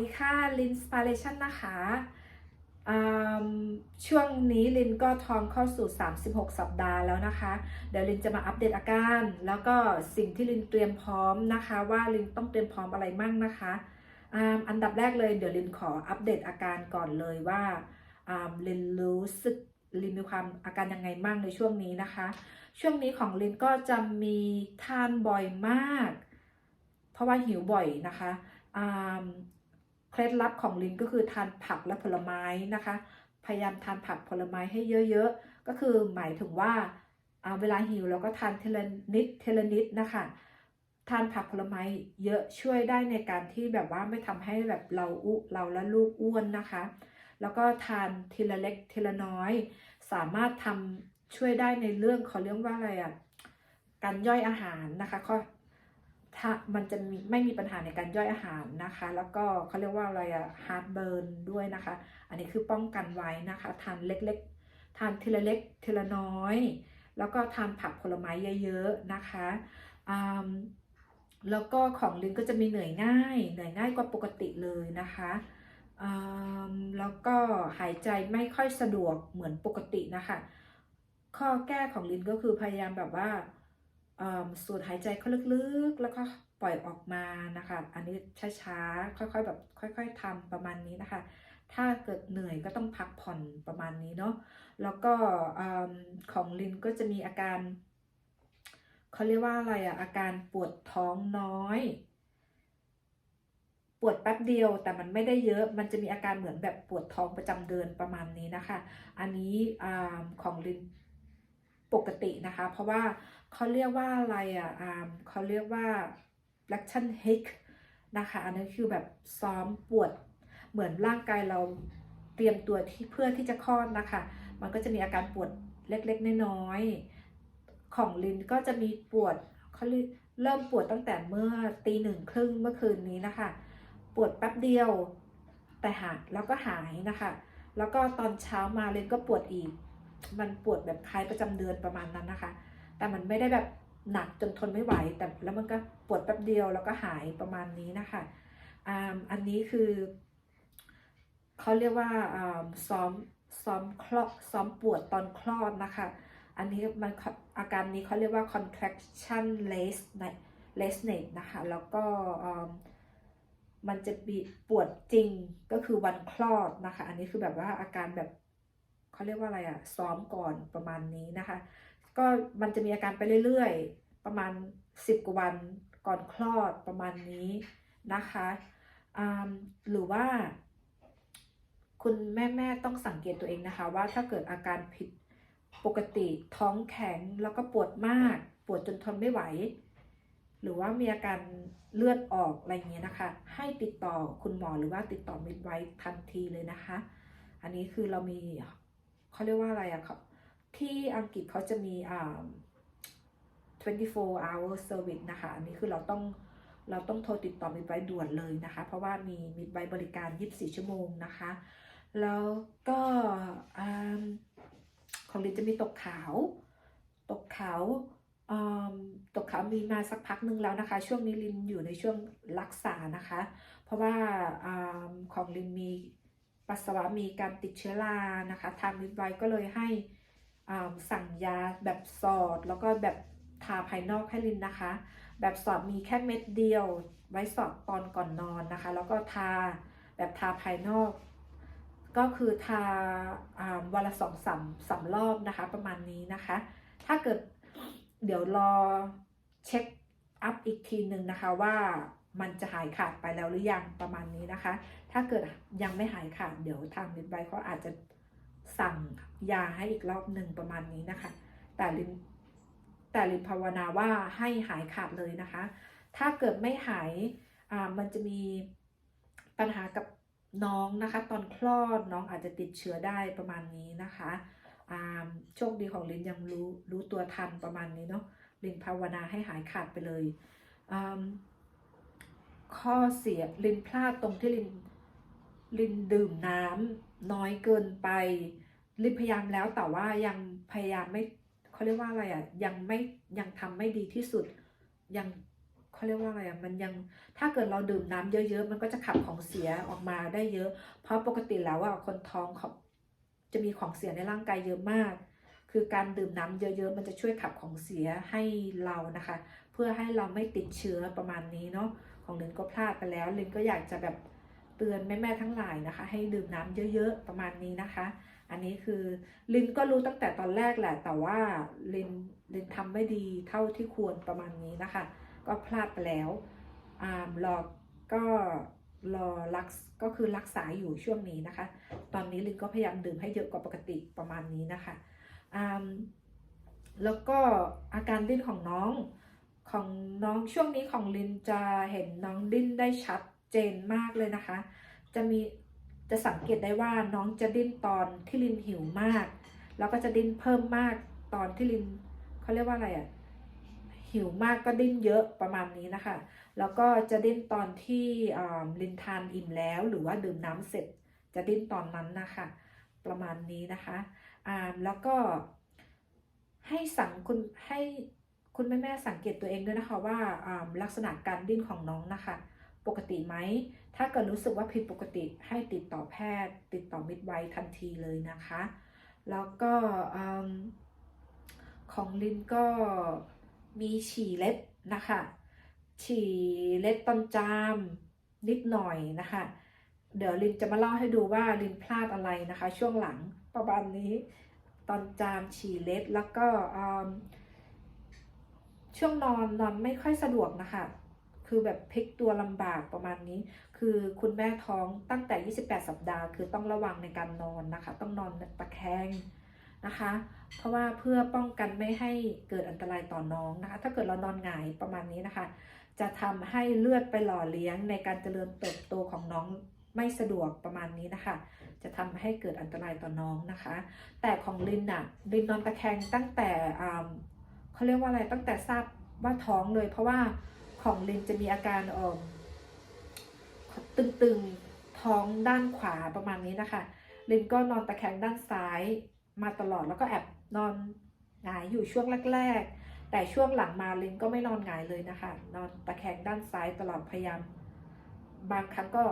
ดีค่ะลินสป i เ a ชันนะคะช่วงนี้ลินก็ท้องเข้าสู่ 36 สัปดาห์แล้วนะคะ เดี๋ยวลินจะมาอัปเดตอาการ แล้วก็สิ่งที่ลินเตรียมพร้อมนะคะ ว่าลินต้องเตรียมพร้อมอะไรมั่งนะคะอ,อันดับแรกเลยเดี๋ยวลินขออัปเดตอาการก่อนเลยว่าลินรู้สึกลินมีความอาการยังไงมั่งในช่วงนี้นะคะ ช่วงนี้ของลินก็จะมีทานบ่อยมาก เพราะว่าหิวบ่อยนะคะอ่า เคล็ดลับของลินก็คือทานผักและผลไม้นะคะ พยายามทานผักผลไม้ให้เยอะๆ ก็คือหมายถึงว่าเวลาหิวเราก็ทานเทเลนิดเทเลนิดนะคะทานผักผลไม้เยอะช่วยได้ในการที่แบบว่าไม่ทำให้แบบเราอุเราและลูกอ้วนนะคะ แล้วก็ทานทีละเล็กทีละน้อย สามารถทำช่วยได้ในเรื่องเขาเรียกว่าอะไรอะการย่อยอาหารนะคะก็ ถ้ามันจะมีไม่มีปัญหาในการย่อยอาหารนะคะ แล้วก็เขาเรียกว่าอะไรอะฮาร์ดเบิร์นด้วยนะคะ อันนี้คือป้องกันไว้นะคะ ทานเล็กๆ ทานทีละเล็กทีละน้อย แล้วก็ทานผักผลไม้เยอะๆนะคะอืมแล้วก็ของลินก็จะมีเหนื่อยง่าย เหนื่อยง่ายกว่าปกติเลยนะคะอืมแล้วก็หายใจไม่ค่อยสะดวกเหมือนปกตินะคะ ข้อแก้ของลินก็คือพยายามแบบว่า สูดหายใจเข้าลึกๆ แล้วก็ปล่อยออกมานะคะ อันนี้ช้าๆ ค่อยๆ แบบค่อย ๆทำประมาณนี้นะคะ ถ้าเกิดเหนื่อยก็ต้องพักผ่อนประมาณนี้เนาะ แล้วก็อของลินก็จะมีอาการเขาเรียกว่าอะไรอะอาการปวดท้องน้อย ปวดแป๊บเดียวแต่มันไม่ได้เยอะ มันจะมีอาการเหมือนแบบปวดท้องประจำเดือนประมาณนี้นะคะ อันนี้อของลินปกตินะคะ เพราะว่า เขาเรียกว่าอะไรอะอ่าเขาเรียกว่า action hic นะคะ อันนี้คือแบบซ้อมปวด เหมือนร่างกายเราเตรียมตัวที่เพื่อที่จะคลอดนะคะ มันก็จะมีอาการปวดเล็กๆ น้อยๆ ของลินก็จะมีปวดเขาเร,เริ่มปวดตั้งแต่เมื่อตีหนึ่งครึ่งเมื่อคืนนี้นะคะ ปวดแป๊บเดียวแต่หายแล้วก็หายนะคะ แล้วก็ตอนเช้ามาเลนก็ปวดอีก มันปวดแบบคล้ายประจำเดือนประมาณนั้นนะคะ แต่มันไม่ได้แบบหนักจนทนไม่ไหว แต่แล้วมันก็ปวดแป๊บเดียวแล้วก็หายประมาณนี้นะคะอันนี้คือเขาเรียกว่าซ้อมซ้อมคลอดซ้อมปวดตอนคลอดนะคะ อันนี้มันอาการนี้เขาเรียกว่า contraction lateness lateness นะคะ แล้วก็มันจะมีปวดจริงก็คือวันคลอดนะคะ อันนี้คือแบบว่าอาการแบบเขาเรียกว่าอะไรอะซ้อมก่อนประมาณนี้นะคะ ก็มันจะมีอาการไปเรื่อยๆ ประมาณ 10 กว่าวันก่อนคลอดประมาณนี้นะคะหรือว่า คุณแม่ๆต้องสังเกตตัวเองนะคะ ว่าถ้าเกิดอาการผิดปกติท้องแข็งแล้วก็ปวดมาก ปวดจนทนไม่ไหว หรือว่ามีอาการเลือดออกอะไรเงี้ยนะคะ ให้ติดต่อคุณหมอหรือว่าติดต่อมิดไวท์ทันทีเลยนะคะ อันนี้คือเรามีเขาเรียกว่าอะไรอะเขา ที่อังกฤษเขาจะมีอ่า24 hour service นะคะ อันนี้คือเราต้องเราต้องโทรติดต่อมิดไวท์ด่วนเลยนะคะ เพราะว่ามีมิดไวท์บริการ 24 ชั่วโมงนะคะ แล้วก็ของลินจะมีตกขาว ตกขาวตกขาวมีมาสักพักหนึ่งแล้วนะคะ ช่วงนี้ลินอยู่ในช่วงรักษานะคะ เพราะว่าอของลินมีปัสสาวะมีการติดเชื้อรานะคะ ทางมิดไวท์ก็เลยให้ สั่งยาแบบสอด แล้วก็แบบทาภายนอกให้ลินนะคะ แบบสอดมีแค่เม็ดเดียว ไว้สอดตอนก่อนนอนนะคะ แล้วก็ทาแบบทาภายนอก ก็คือทาอวันละสองสามสามรอบนะคะ ประมาณนี้นะคะ ถ้าเกิดเดี๋ยวรอเช็คอัพอีกทีหนึ่งนะคะว่ามันจะหายขาดไปแล้วหรือยังประมาณนี้นะคะ ถ้าเกิดยังไม่หายขาดเดี๋ยวทางมิดไบเขาอาจจะ สั่งยาให้อีกรอบหนึ่งประมาณนี้นะคะ แต่ลินแต่ลินภาวนาว่าให้หายขาดเลยนะคะ ถ้าเกิดไม่หายมันจะมีปัญหากับน้องนะคะ ตอนคลอดน้องอาจจะติดเชื้อได้ประมาณนี้นะคะโชคดีของลินยังรู้รู้ตัวทันประมาณนี้เนาะลินภาวนาให้หายขาดไปเลยข้อเสียลินพลาดตรงที่ลินลินดื่มน้ำน้อยเกินไป ลินพยายามแล้วแต่ว่ายังพยายามไม่เขาเรียกว่าอะไรอะยังไม่ยังทำไม่ดีที่สุดยังเขาเรียกว่าอะไรอะมันยังถ้าเกิดเราดื่มน้ำเยอะๆ มันก็จะขับของเสียออกมาได้เยอะ เพราะปกติแล้วอะคนท้องเขาจะมีของเสียในร่างกายเยอะมาก คือการดื่มน้ำเยอะๆ มันจะช่วยขับของเสียให้เรานะคะ เพื่อให้เราไม่ติดเชื้อประมาณนี้เนาะของลินก็พลาดไปแล้วลินก็อยากจะแบบเตือนแม่ๆทั้งหลายนะคะ ให้ดื่มน้ำเยอะ ๆ ประมาณนี้นะคะ อันนี้คือลินก็รู้ตั้งแต่ตอนแรกแหละ แต่ว่าลินลินทำไม่ดีเท่าที่ควรประมาณนี้นะคะ ก็พลาดไปแล้วอ่ารอก็รอรักก็คือรักษาอยู่ช่วงนี้นะคะ ตอนนี้ลินก็พยายามดื่มให้เยอะกว่าปกติประมาณนี้นะคะอ่าแล้วก็อาการดิ้นของน้องของน้องช่วงนี้ของลินจะเห็นน้องดิ้นได้ชัดเจนมากเลยนะคะ จะมี จะสังเกตได้ว่าน้องจะดิ้นตอนที่ลินหิวมาก แล้วก็จะดิ้นเพิ่มมากตอนที่ลินเขาเรียกว่าอะไรอะ่ะหิวมากก็ดิ้นเยอะประมาณนี้นะคะ แล้วก็จะดิ้นตอนที่ลินทานอิ่มแล้วหรือว่าดื่มน้ำเสร็จ จะดิ้นตอนนั้นนะคะ ประมาณนี้นะคะอ่าแล้วก็ให้สังคุณให้คุณแม่แม่สังเกตตัวเองด้วยนะคะว่าลักษณะการดิ้นของน้องนะคะ ปกติไหม ถ้าเกิดรู้สึกว่าผิดปกติให้ติดต่อแพทย์ ติดต่อมิดไวทันทีเลยนะคะ แล้วก็ของลินก็มีฉี่เล็ดนะคะ ฉี่เล็ดตอนจามนิดหน่อยนะคะ เดี๋ยวลินจะมาเล่าให้ดูว่าลินพลาดอะไรนะคะ ช่วงหลังประมาณนี้ตอนจามฉี่เล็ดแล้วก็ช่วงนอนนอนไม่ค่อยสะดวกนะคะ คือแบบพลิกตัวลำบากประมาณนี้ คือคุณแม่ท้องตั้งแต่ 28 สัปดาห์ คือต้องระวังในการนอนนะคะ ต้องนอนตะแคงนะคะ เพราะว่าเพื่อป้องกันไม่ให้เกิดอันตรายต่อน้องนะคะ ถ้าเกิดเรานอนหงายประมาณนี้นะคะ จะทำให้เลือดไปหล่อเลี้ยงในการเจริญเติบโตของน้องไม่สะดวกประมาณนี้นะคะ จะทำให้เกิดอันตรายต่อน้องนะคะ แต่ของลินน่ะลินนอนตะแคงตั้งแต่เขาเรียกว่าอะไรตั้งแต่ทราบว่าท้องเลย เพราะว่า ของลินจะมีอาการออตึงๆท้องด้านขวาประมาณนี้นะคะ ลินก็นอนตะแคงด้านซ้ายมาตลอดแล้วก็แอบนอนหงายอยู่ช่วงแรก ๆ แต่ช่วงหลังมาลินก็ไม่นอนหงายเลยนะคะ นอนตะแคงด้านซ้ายตลอดพยายามบางครั้งก็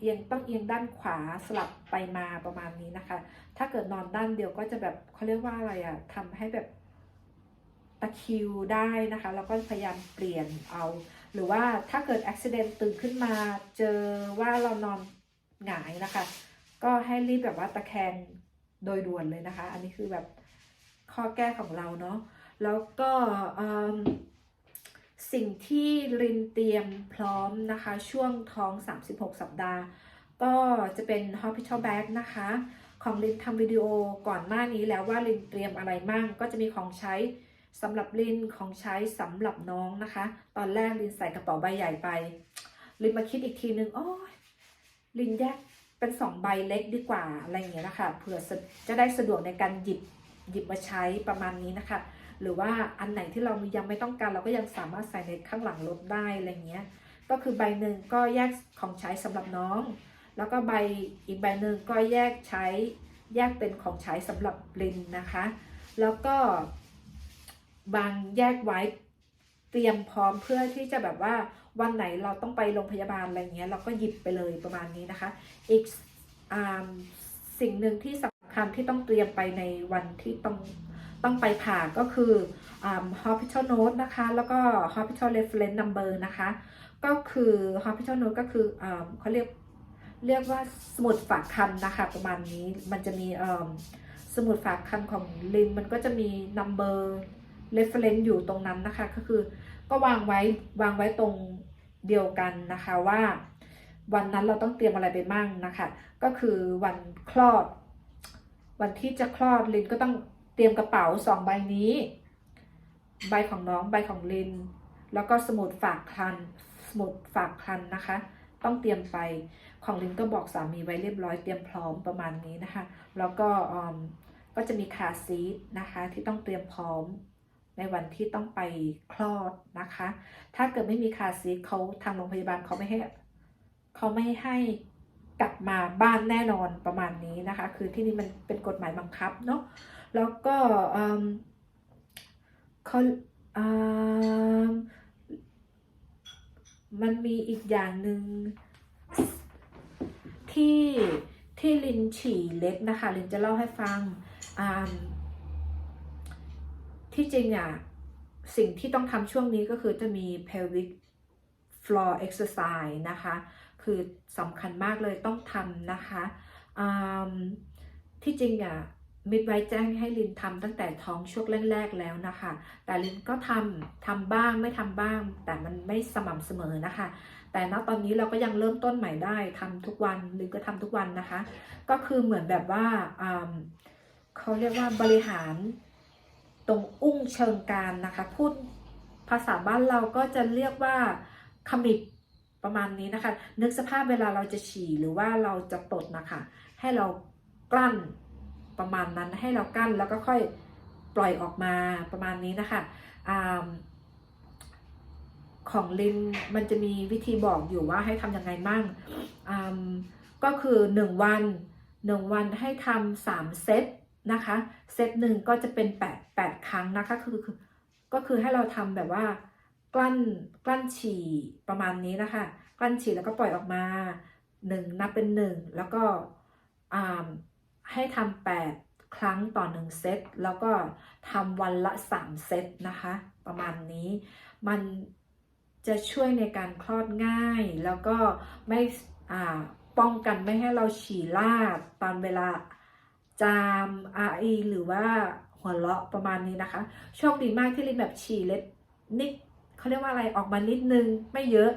เอียงต้องเอียงด้านขวาสลับไปมาประมาณนี้นะคะ ถ้าเกิดนอนด้านเดียวก็จะแบบเขาเรียกว่าอะไรอะทำให้แบบตะคิวได้นะคะ แล้วก็พยายามเปลี่ยนเอา หรือว่าถ้าเกิดอุบิเหตุตื่นขึ้นมาเจอว่าเรานอนหงายนะคะ ก็ให้รีบแบบว่าตะแคงโดยด่วนเลยนะคะ อันนี้คือแบบข้อแก้ของเราเนาะแล้วก็สิ่งที่รินเตรียมพร้อมนะคะ ช่วงท้อง 36 สัปดาห์ ก็จะเป็น hospital bag นะคะ ของลินทำวิดีโอก่อนหน้านี้แล้วว่าลินเตรียมอะไรมั่งก็จะมีของใช้ สำหรับลินของใช้สำหรับน้องนะคะ ตอนแรกลินใส่กระเป๋าใบใหญ่ไป ลินมาคิดอีกทีนึงโอ้ยลินแยกเป็นสองใบเล็กดีกว่าอะไรอย่างเงี้ยนะคะเผื่อจะได้สะดวกในการหยิบหยิบมาใช้ประมาณนี้นะคะ หรือว่าอันไหนที่เรายังไม่ต้องการเราก็ยังสามารถใส่ในข้างหลังรถได้อะไรเงี้ย ก็คือใบหนึ่งก็แยกของใช้สำหรับน้อง แล้วก็ใบอีกใบหนึ่งก็แยกใช้แยกเป็นของใช้สำหรับลินนะคะ แล้วก็ บางแยกไว้เตรียมพร้อมเพื่อที่จะแบบว่าวันไหนเราต้องไปโรงพยาบาลอะไรเงี้ยเราก็หยิบไปเลยประมาณนี้นะคะ อีกอสิ่งหนึ่งที่สำคัญที่ต้องเตรียมไปในวันที่ต้องต้องไปผ่าก็คืออ hospital note นะคะ แล้วก็ hospital reference number นะคะ ก็คือ hospital note ก็คืออเขาเรียกเรียกว่าสมุดฝากคันนะคะ ประมาณนี้มันจะมีสมุดฝากคันของลินมันก็จะมี number reference อยู่ตรงนั้นนะคะ ก็คือก็วางไว้วางไว้ตรงเดียวกันนะคะว่า วันนั้นเราต้องเตรียมอะไรไปมั่งนะคะ ก็คือวันคลอด วันที่จะคลอดลินก็ต้องเตรียมกระเป๋าสองใบนี้ ใบของน้องใบของลิน แล้วก็สมุดฝากคลันสมุดฝากคลันนะคะ ต้องเตรียมไปของลินก็บอกสามีไว้เรียบร้อยเตรียมพร้อมประมาณนี้นะคะ แล้วก็ก็จะมีคาร์ซีทนะคะที่ต้องเตรียมพร้อม ในวันที่ต้องไปคลอดนะคะ ถ้าเกิดไม่มีคาซีเขาทางโรงพยาบาลเขาไม่ให้เขาไม่ให้กลับมาบ้านแน่นอนประมาณนี้นะคะ คือที่นี่มันเป็นกฎหมายบังคับเนาะแล้วก็อืมเขาอืมมันมีอีกอย่างหนึ่งที่ที่ลินฉี่เล็กนะคะ ลินจะเล่าให้ฟังอ่า ที่จริงอะสิ่งที่ต้องทำช่วงนี้ก็คือจะมี pelvic floor exercise นะคะ คือสำคัญมากเลยต้องทำนะคะที่จริงอะมิดไว้แจ้งให้ลินทำตั้งแต่ท้องช่วงแรก ๆ แล้วนะคะ แต่ลินก็ทำทำบ้างไม่ทำบ้าง แต่มันไม่สม่ำเสมอนะคะ แต่ณตอนนี้เราก็ยังเริ่มต้นใหม่ได้ทำทุกวันลินก็ทำทุกวันนะคะ ก็คือเหมือนแบบว่าเขาเรียกว่าบริหาร ตรงอุ้งเชิงกรานนะคะ พูดภาษาบ้านเราก็จะเรียกว่าขมิบประมาณนี้นะคะ นึกสภาพเวลาเราจะฉี่หรือว่าเราจะตดนะคะ ให้เรากลั้นประมาณนั้นให้เรากั้นแล้วก็ค่อยปล่อยออกมาประมาณนี้นะคะอของลินมันจะมีวิธีบอกอยู่ว่าให้ทำยังไงมั่งก็คือ 1 วัน 1 วันให้ทำสามเซต นะคะเซตหนึ่งก็จะเป็น 8 8 ครั้งนะคะคือคือก็คือให้เราทำแบบว่ากลั้นกลั้นฉี่ประมาณนี้นะคะ กลั้นฉี่แล้วก็ปล่อยออกมา 1 นับเป็น 1 แล้วก็ให้ทำ8ครั้งต่อ 1 เซต แล้วก็ทำวันละ 3 เซตนะคะ ประมาณนี้มันจะช่วยในการคลอดง่าย แล้วก็ไม่ป้องกันไม่ให้เราฉี่ลาดตอนเวลา จามอาอีหรือว่าหัวเราะประมาณนี้นะคะ โชคดีมากที่ลินแบบฉี่เล็ดนิดเขาเรียกว่าอะไรออกมานิดนึงไม่เยอะ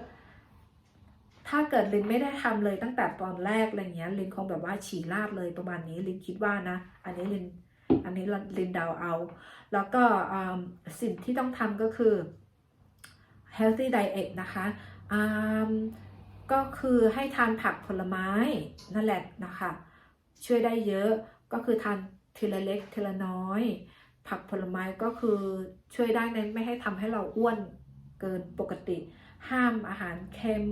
ถ้าเกิดลินไม่ได้ทำเลยตั้งแต่ตอนแรกอะไรเงี้ยลินคงแบบว่าฉี่ลาดเลยประมาณนี้ลินคิดว่านะ อันนี้ลินอันนี้ลินเดาเอา แล้วก็อ่าสิ่งที่ต้องทำก็คือ healthy diet นะคะอ่าก็คือให้ทานผักผลไม้นั่นแหละนะคะ ช่วยได้เยอะ ก็คือทานทีละเล็กทีละน้อย ผักผลไม้ก็คือช่วยได้ในไม่ให้ทำให้เราอ้วนเกินปกติ ห้ามอาหารเค็ม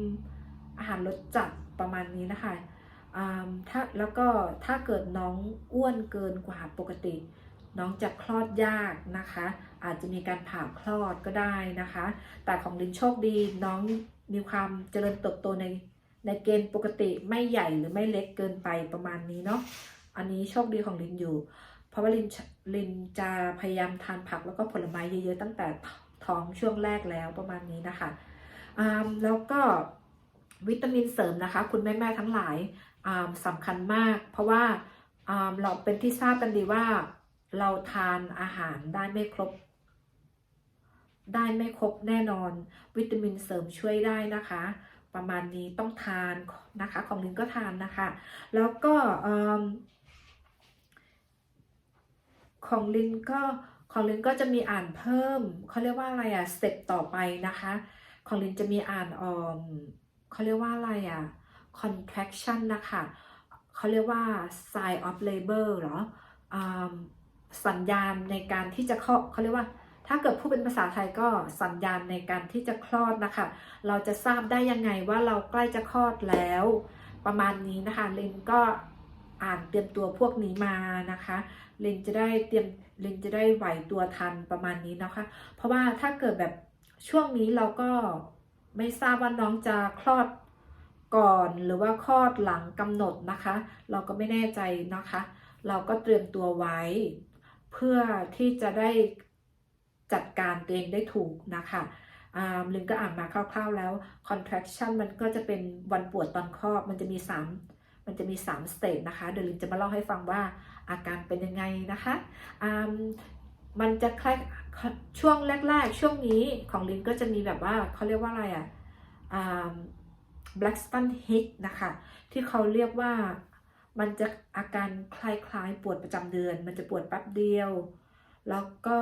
อาหารรสจัดประมาณนี้นะคะถ้าแล้วก็ถ้าเกิดน้องอ้วนเกินกว่าปกติ น้องจะคลอดยากนะคะ อาจจะมีการผ่าคลอดก็ได้นะคะ แต่ของลินโชคดีน้องมีความเจริญเติบโตในในเกณฑ์ปกติไม่ใหญ่หรือไม่เล็กเกินไปประมาณนี้เนาะ อันนี้โชคดีของลินอยู่ เพราะว่าลินลินจะพยายามทานผักแล้วก็ผลไม้เยอะๆตั้งแต่ท้องช่วงแรกแล้วประมาณนี้นะคะอ่าแล้วก็วิตามินเสริมนะคะ คุณแม่ๆทั้งหลายอ่าสำคัญมาก เพราะว่าอ่าเราเป็นที่ทราบกันดีว่าเราทานอาหารได้ไม่ครบ ได้ไม่ครบแน่นอน วิตามินเสริมช่วยได้นะคะ ประมาณนี้ต้องทานนะคะ ของลินก็ทานนะคะ แล้วก็ ของลินก็ของลินก็จะมีอ่านเพิ่มเขาเรียกว่าอะไรอะสเต็ปต่อไปนะคะ ของลินจะมีอ่านออมเขาเรียกว่าอะไรอะ contraction นะคะเขาเรียกว่า sign of labor เหรออสัญญาณในการที่จะเข้าเขาเรียกว่า ถ้าเกิดพูดเป็นภาษาไทยก็สัญญาณในการที่จะคลอดนะคะ เราจะทราบได้ยังไงว่าเราใกล้จะคลอดแล้ว ประมาณนี้นะคะลินก็อ่านเตรียมตัวพวกนี้มานะคะ ลินจะได้เตรียมลินจะได้ไหวตัวทันประมาณนี้นะคะ เพราะว่าถ้าเกิดแบบช่วงนี้เราก็ไม่ทราบว่าน้องจะคลอดก่อนหรือว่าคลอดหลังกำหนดนะคะ เราก็ไม่แน่ใจนะคะ เราก็เตรียมตัวไว้ เพื่อที่จะได้จัดการตัวเองได้ถูกนะคะอ่าลินก็อ่านมาคร่าวๆแล้ว contraction มันก็จะเป็นวันปวดตอนคลอดมันจะมี 3 มันจะมี3สเตจนะคะ เดี๋ยวลินจะมาเล่าให้ฟังว่า อาการเป็นยังไงนะคะอ่ามันจะคล้ายช่วงแรก ๆ ช่วงนี้ของลินก็จะมีแบบว่าเขาเรียกว่าอะไรอะอ่า black spot hit นะคะ ที่เขาเรียกว่ามันจะอาการคล้ายๆ ปวดประจำเดือน มันจะปวดแป๊บเดียว แล้วก็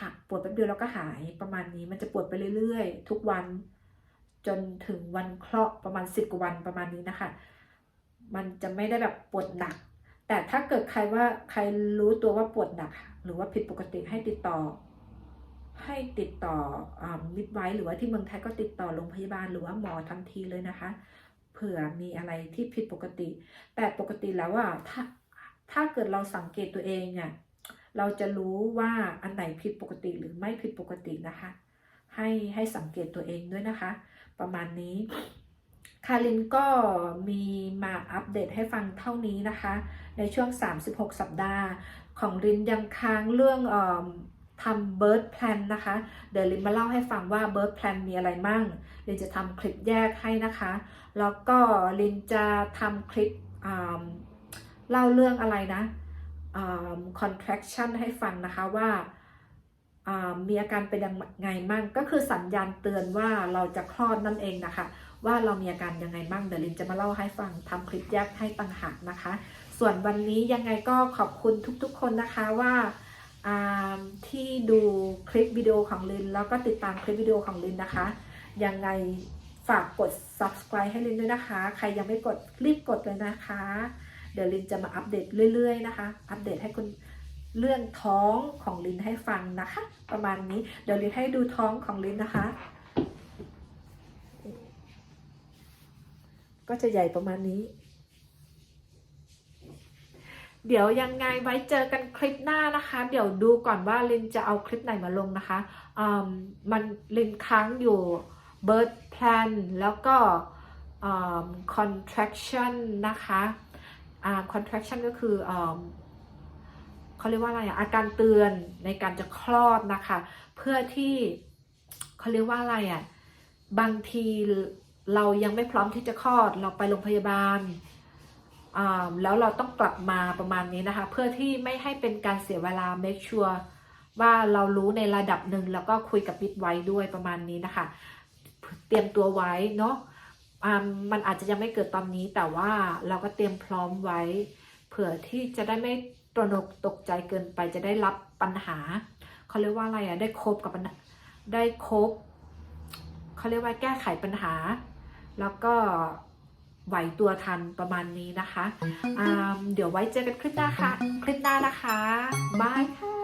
หักปวดแป๊บเดียวแล้วก็หายประมาณนี้มันจะปวดไปเรื่อยๆ ทุกวันจนถึงวันเคราะห์ประมาณสิบกว่าวันประมาณนี้นะคะ มันจะไม่ได้แบบปวดหนัก แต่ถ้าเกิดใครว่าใครรู้ตัวว่าปวดหนัก หรือว่าผิดปกติให้ติดต่อ ให้ติดต่ออมิดไว้หรือว่าที่เมืองไทยก็ติดต่อโรงพยาบาลหรือว่าหมอทันทีเลยนะคะ เผื่อมีอะไรที่ผิดปกติ แต่ปกติแล้วอะถ้าถ้าเกิดเราสังเกตตัวเองเนี่ยเราจะรู้ว่าอันไหนผิดปกติหรือไม่ผิดปกตินะคะ ให้ให้สังเกตตัวเองด้วยนะคะ ประมาณนี้คารินก็มีมาอัปเดตให้ฟังเท่านี้นะคะ ในช่วง 36 สัปดาห์ ของรินยังค้างเรื่องออทำ bird plan นนะคะ เดี๋ยวรินมาเล่าให้ฟังว่า bird plan มีอะไรมั่งรินจะทำคลิปแยกให้นะคะ แล้วก็รินจะทำคลิปเล่าเรื่องอะไรนะอ่า contraction ให้ฟังนะคะว่าอ่ามีอาการเป็นยังไงมั่ง ก็คือสัญญาณเตือนว่าเราจะคลอดนั่นเองนะคะ ว่าเรามีอาการยังไงมั่งเดี๋ยวลินจะมาเล่าให้ฟังทำคลิปแยกให้ต่างหากนะคะ ส่วนวันนี้ยังไงก็ขอบคุณทุกๆคนนะคะว่าที่ดูคลิปวิดีโอของลิน แล้วก็ติดตามคลิปวิดีโอของลินนะคะ ยังไงฝากกด subscribe ให้ลินด้วยนะคะ ใครยังไม่กดรีบกดเลยนะคะ เดี๋ยวลินจะมาอัปเดตเรื่อย ๆ นะคะ อัปเดตให้คุณเรื่องท้องของลินให้ฟังนะคะ ประมาณนี้ เดี๋ยวลินให้ดูท้องของลินนะคะ ก็จะใหญ่ประมาณนี้ เดี๋ยวยังไงไว้เจอกันคลิปหน้านะคะ เดี๋ยวดูก่อนว่าลินจะเอาคลิปไหนมาลงนะคะมมันลินค้างอยู่ birth plan แล้วก็อืม contraction นะคะอ่า contraction ก็คืออเขาเรียกว่าอะไรอาการเตือนในการจะคลอดนะคะ เพื่อที่เขาเรียกว่าอะไรอะบางทีเรายังไม่พร้อมที่จะคลอดเราไปโรงพยาบาล แล้วเราต้องกลับมาประมาณนี้นะคะ เพื่อที่ไม่ให้เป็นการเสียเวลา make sure ว่าเรารู้ในระดับหนึ่งแล้วก็คุยกับมิดไว้ด้วยประมาณนี้นะคะ เตรียมตัวไว้เนาะมันอาจจะยังไม่เกิดตอนนี้แต่ว่าเราก็เตรียมพร้อมไว้ เผื่อที่จะได้ไม่ตระหนกตกใจเกินไปจะได้รับปัญหาเขาเรียกว่าอะไรอะได้คบกับปัญหาได้คบเขาเรียกว่าแก้ไขปัญหา แล้วก็ ไหวตัวทันประมาณนี้นะคะอ่าเดี๋ยวไว้เจอกันคลิปหน้าค่ะ คลิปหน้านะคะ บายค่ะ